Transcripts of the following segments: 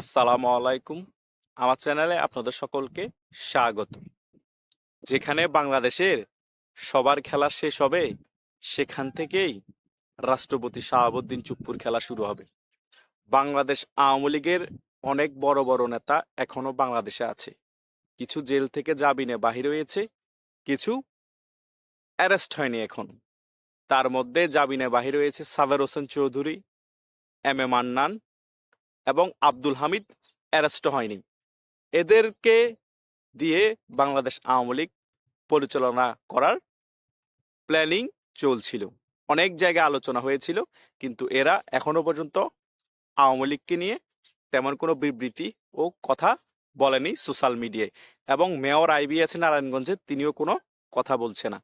আসসালামু আলাইকুম। আমার চ্যানেলে আপনাদের সকলকে স্বাগত। যেখানে বাংলাদেশের সবার খেলা শেষ হবে, সেখান থেকেই রাষ্ট্রপতি শাহাবুদ্দিন চুপ্পুর খেলা শুরু হবে। বাংলাদেশ আওয়ামী লীগের অনেক বড় বড় নেতা এখনও বাংলাদেশে আছে। কিছু জেল থেকে জামিনে বাহির হয়েছে, কিছু অ্যারেস্ট হয়নি এখন। তার মধ্যে জামিনে বাহির হয়েছে সাবের হোসেন চৌধুরী, এম এ মান্নান এবং আব্দুল হামিদ অ্যারেস্ট হয়নি। এদেরকে দিয়ে বাংলাদেশ আওয়ামী লীগ পরিচালনা করার প্ল্যানিং চলছিল। অনেক জায়গায় আলোচনা হয়েছিল, কিন্তু এরা এখনও পর্যন্ত আওয়ামী লীগকে নিয়ে তেমন কোনো বিবৃতি ও কথা বলেনি সোশ্যাল মিডিয়ায় এবং মেয়র আইবি আছে নারায়ণগঞ্জে তিনিও কোনো কথা বলছে না।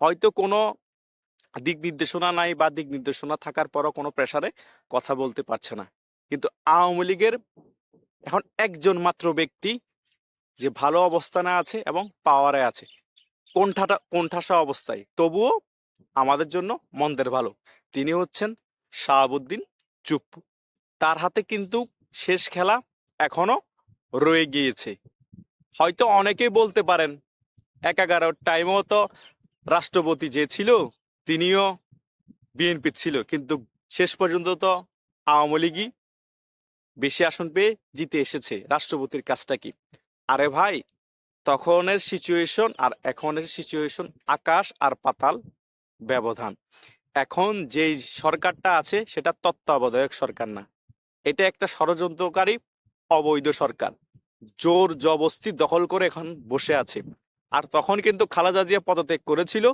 হয়তো কোনো দিক নির্দেশনা নাই বা দিক নির্দেশনা থাকার পরও কোনো প্রেসারে কথা বলতে পারছে না। কিন্তু আওয়ামী লীগের এখন একজন মাত্র ব্যক্তি যে ভালো অবস্থানে আছে এবং পাওয়ারে আছে। কোণঠাটা কোণঠাসা অবস্থায়? তবুও আমাদের জন্য মন্দের ভালো। তিনি হচ্ছেন শাহাবুদ্দিন চুপ্পু। তার হাতে কিন্তু শেষ খেলা এখনও রয়ে গিয়েছে। হয়তো অনেকেই বলতে পারেন, এক এগারোর টাইমেও তো রাষ্ট্রপতি যে ছিল, তিনিও বিএনপি ছিল। কিন্তু শেষ পর্যন্ত তো আওয়ামী লীগই বেশি আসন পেয়ে জিতে এসেছে রাষ্ট্রপতির কাজটা কি? আরে ভাই, তখনের সিচুয়েশন আর এখনের সিচুয়েশন আকাশ আর পাতাল ব্যবধান। এখন যেই সরকারটা আছে সেটা তত্ত্বাবধায়ক সরকার না। এটা একটা ষড়যন্ত্রকারী অবৈধ সরকার। জোর জবস্তি দখল করে এখন বসে আছে। আর তখন কিন্তু খালেদা জিয়া পদত্যাগ করেছিল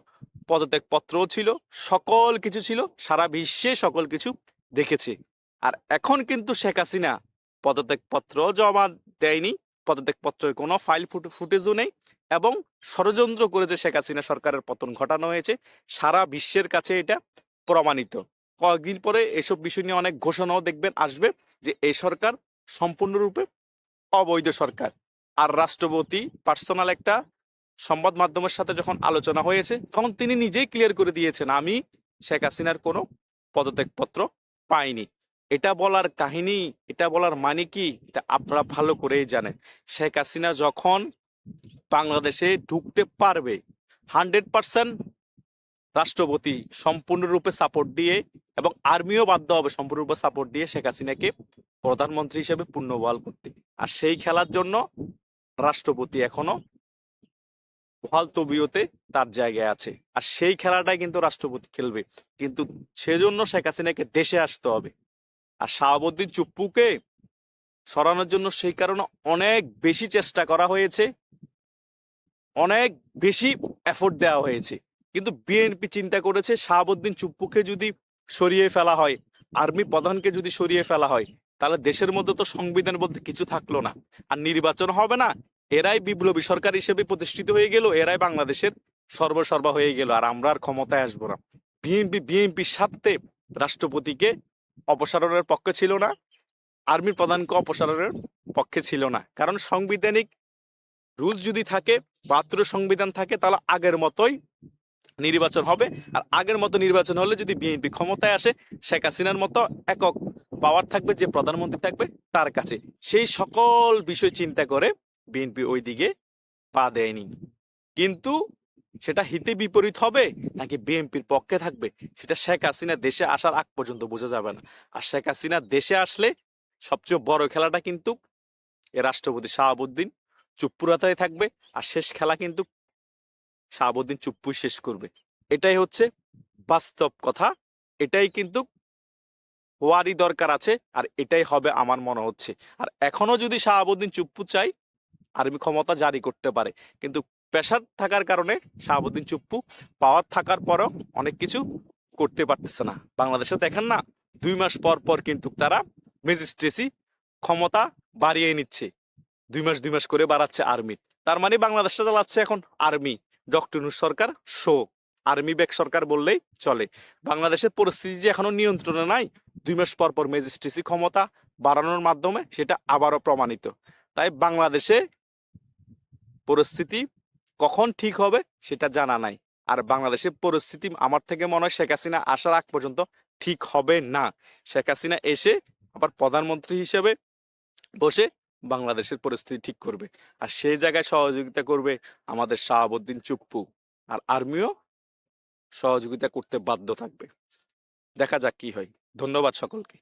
পদত্যাগ পত্রও ছিল, সকল কিছু ছিল, সারা বিশ্বে সকল কিছু দেখেছে। আর এখন কিন্তু শেখ হাসিনা পদত্যাগপত্র জমা দেয়নি। পদত্যাগপত্রের কোনো ফাইল ফুটেজও নেই এবং ষড়যন্ত্র করেছে শেখ হাসিনা সরকারের পতন ঘটানো হয়েছে, সারা বিশ্বের কাছে এটা প্রমাণিত। কয়েকদিন পরে এসব বিষয় নিয়ে অনেক ঘোষণাও দেখবেন, আসবে যে এই সরকার সম্পূর্ণরূপে অবৈধ সরকার। আর রাষ্ট্রপতি পার্সোনাল একটা সংবাদ মাধ্যমের সাথে যখন আলোচনা হয়েছে, তখন তিনি নিজেই ক্লিয়ার করে দিয়েছেন, আমি শেখ হাসিনার কোনো পদত্যাগপত্র পাইনি। এটা বলার কাহিনী, এটা বলার মানে কি? এটা আপনারা ভালো করেই জানেন। শেখ হাসিনা যখন বাংলাদেশে ঢুকতে পারবে, হান্ড্রেড পার্সেন্ট রাষ্ট্রপতি সম্পূর্ণরূপে সাপোর্ট দিয়ে এবং আর্মিও বাধ্য হবে সম্পূর্ণরূপে সাপোর্ট দিয়ে শেখ হাসিনাকে প্রধানমন্ত্রী হিসেবে পুনর্বহাল করতে। আর সেই খেলার জন্য রাষ্ট্রপতি এখনও বহাল তবিয়তে তার জায়গায় আছে। আর সেই খেলাটাই কিন্তু রাষ্ট্রপতি খেলবে। কিন্তু সেজন্য শেখ হাসিনাকে দেশে আসতে হবে। আর শাহাবুদ্দিন চুপ্পুকে সরানোর জন্য সেই কারণে অনেক বেশি চেষ্টা করা হয়েছে। অনেক বেশি এফোর্ট দেওয়া হয়েছে। কিন্তু বিএনপি চিন্তা করেছে শাহাবুদ্দিন চুপ্পুকে যদি সরিয়ে ফেলা হয়, আর্মি প্রধানকে যদি সরিয়ে ফেলা হয়, তাহলে দেশের মধ্যে তো সংবিধান বলতে কিছু থাকল না। আর নির্বাচন হবে না। এরাই বিপ্লবী সরকার হিসেবে প্রতিষ্ঠিত হয়ে গেল, এরাই বাংলাদেশের সর্বসর্বা হয়ে গেল। আর আমরা আর ক্ষমতায় আসব না। বিএনপি বিএনপির সাথে রাষ্ট্রপতিকে অপসারণের পক্ষে ছিল না। আর্মির প্রধানকে অপসারণের পক্ষে ছিল না। কারণ সাংবিধানিক রুল যদি থাকে মাত্র সংবিধান থাকে, তাহলে আগের মতোই নির্বাচন হবে। আর আগের মতো নির্বাচন হলে যদি বিএনপি ক্ষমতায় আসে, শেখ হাসিনার মতো একক পাওয়ার থাকবে, যে প্রধানমন্ত্রী থাকবে, তার কাছে। সেই সকল বিষয় চিন্তা করে বিএনপি ওই দিকে পা দেয়নি। কিন্তু সেটা হিতে বিপরীত হবে নাকি বিএনপির পক্ষে থাকবে? সেটা শেখ হাসিনা দেশে আসার আগ পর্যন্ত বোঝা যাবে না। আর শেখ হাসিনা দেশে আসলে সবচেয়ে বড় খেলাটা কিন্তু এ রাষ্ট্রপতি শাহাবুদ্দিন চুপ্পুরাতায় থাকবে। আর শেষ খেলা কিন্তু শাহাবুদ্দিন চুপ্পুই শেষ করবে। এটাই হচ্ছে বাস্তব কথা। এটাই কিন্তু হওয়ারই দরকার আছে আর এটাই হবে আমার মনে হচ্ছে। আর এখনও যদি শাহাবুদ্দিন চুপ্পু চাই আর্মি ক্ষমতা জারি করতে পারে। কিন্তু প্রেশার থাকার কারণে শাহাবুদ্দিন চুপ্পু পাওয়ার থাকার পরও অনেক কিছু করতে পারতেছে না। বাংলাদেশে দেখেন না, দুই মাস পর পর কিন্তু তারা ম্যাজিস্ট্রেসি ক্ষমতা বাড়িয়ে নিচ্ছে। দুই মাস দুই মাস করে বাড়াচ্ছে আর্মি। তার মানে বাংলাদেশটা চালাচ্ছে এখন আর্মি। ডক্টর সরকার শো। আর্মি ব্যাক সরকার বললেই চলে। বাংলাদেশের পরিস্থিতি যে এখনও নিয়ন্ত্রণে নাই, দুই মাস পর পর ম্যাজিস্ট্রেসি ক্ষমতা বাড়ানোর মাধ্যমে সেটা আবারও প্রমাণিত। তাই বাংলাদেশে পরিস্থিতি কখন ঠিক হবে সেটা জানা নাই। আর বাংলাদেশের পরিস্থিতি আমার থেকে মনে হয় শেখ হাসিনা আসার আগ পর্যন্ত ঠিক হবে না। শেখ হাসিনা এসে আবার প্রধানমন্ত্রী হিসেবে বসে বাংলাদেশের পরিস্থিতি ঠিক করবে। আর সেই জায়গায় সহযোগিতা করবে আমাদের শাহাবুদ্দিন চুপ্পু। আর আর্মিও সহযোগিতা করতে বাধ্য থাকবে। দেখা যাক কি হয়। ধন্যবাদ সকলকে।